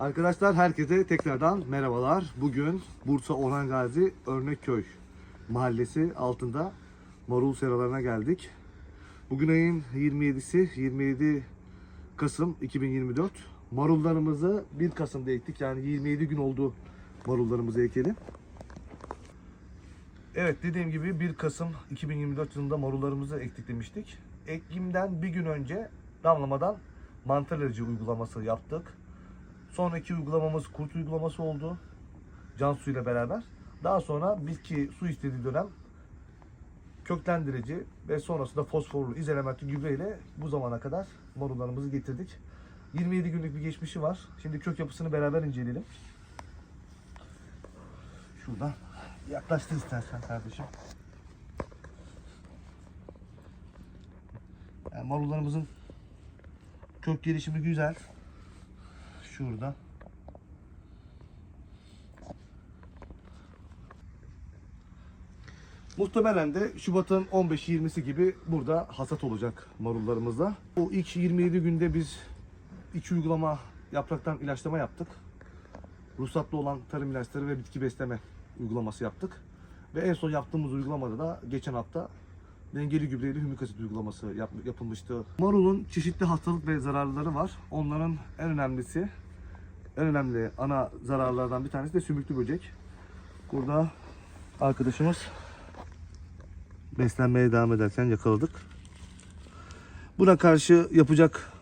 Arkadaşlar herkese tekrardan merhabalar. Bugün Bursa Orhan Gazi Örnekköy mahallesi altında marul seralarına geldik. Bugün ayın 27'si 27 Kasım 2024. Marullarımızı 1 Kasım'da ektik. Yani 27 gün oldu marullarımızı ekelim. Evet dediğim gibi 1 Kasım 2024 yılında marullarımızı ektik demiştik. Ekimden bir gün önce damlamadan mantar ilacı uygulaması yaptık. Sonraki uygulamamız kurt uygulaması oldu. Can suyuyla beraber. Daha sonra bitki su istediği dönem köklendirici ve sonrasında fosforlu izelementli gübre ile bu zamana kadar marullarımızı getirdik. 27 günlük bir geçmişi var. Şimdi kök yapısını beraber inceleyelim. Şuradan yaklaştır istersen kardeşim. Yani marullarımızın kök gelişimi güzel. Şurada. Muhtemelen de Şubat'ın 15-20'si gibi burada hasat olacak marullarımızda. Bu ilk 27 günde biz iki uygulama yapraktan ilaçlama yaptık. Ruhsatlı olan tarım ilaçları ve bitki besleme uygulaması yaptık. Ve en son yaptığımız uygulamada da geçen hafta dengeli gübreli hümik asit uygulaması yap- yapılmıştı. Marulun çeşitli hastalık ve zararları var. Onların en önemlisi, en önemli ana zararlardan bir tanesi de sümüklü böcek. Burada arkadaşımız beslenmeye devam ederken yakaladık. Buna karşı yapacak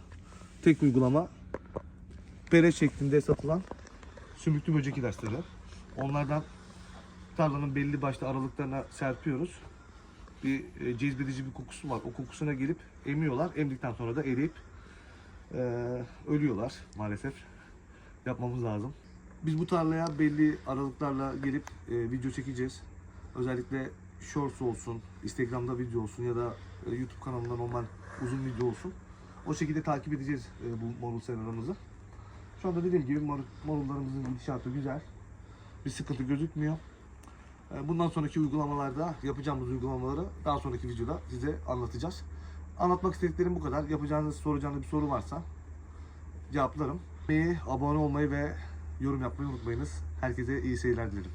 tek uygulama pere şeklinde satılan sümüklü böcek ilaçları. Onlardan tarlanın belli başlı aralıklarına serpiyoruz. Bir e, cezbedici bir kokusu var. O kokusuna gelip emiyorlar. Emdikten sonra da eriyip e, ölüyorlar maalesef. Yapmamız lazım. Biz bu tarlaya belli aralıklarla gelip e, video çekeceğiz. Özellikle shorts olsun, Instagram'da video olsun ya da e, YouTube kanalında normal uzun video olsun. O şekilde takip edeceğiz e, bu marul seralarımızı. Şu anda dediğim gibi marul, marullarımızın gidişatı güzel. Bir sıkıntı gözükmüyor. E, Bundan sonraki uygulamalarda yapacağımız uygulamaları daha sonraki videoda size anlatacağız. Anlatmak istediklerim bu kadar. Yapacağınız, soracağınız bir soru varsa cevaplarım. Abone olmayı ve yorum yapmayı unutmayınız. Herkese iyi seyirler dilerim.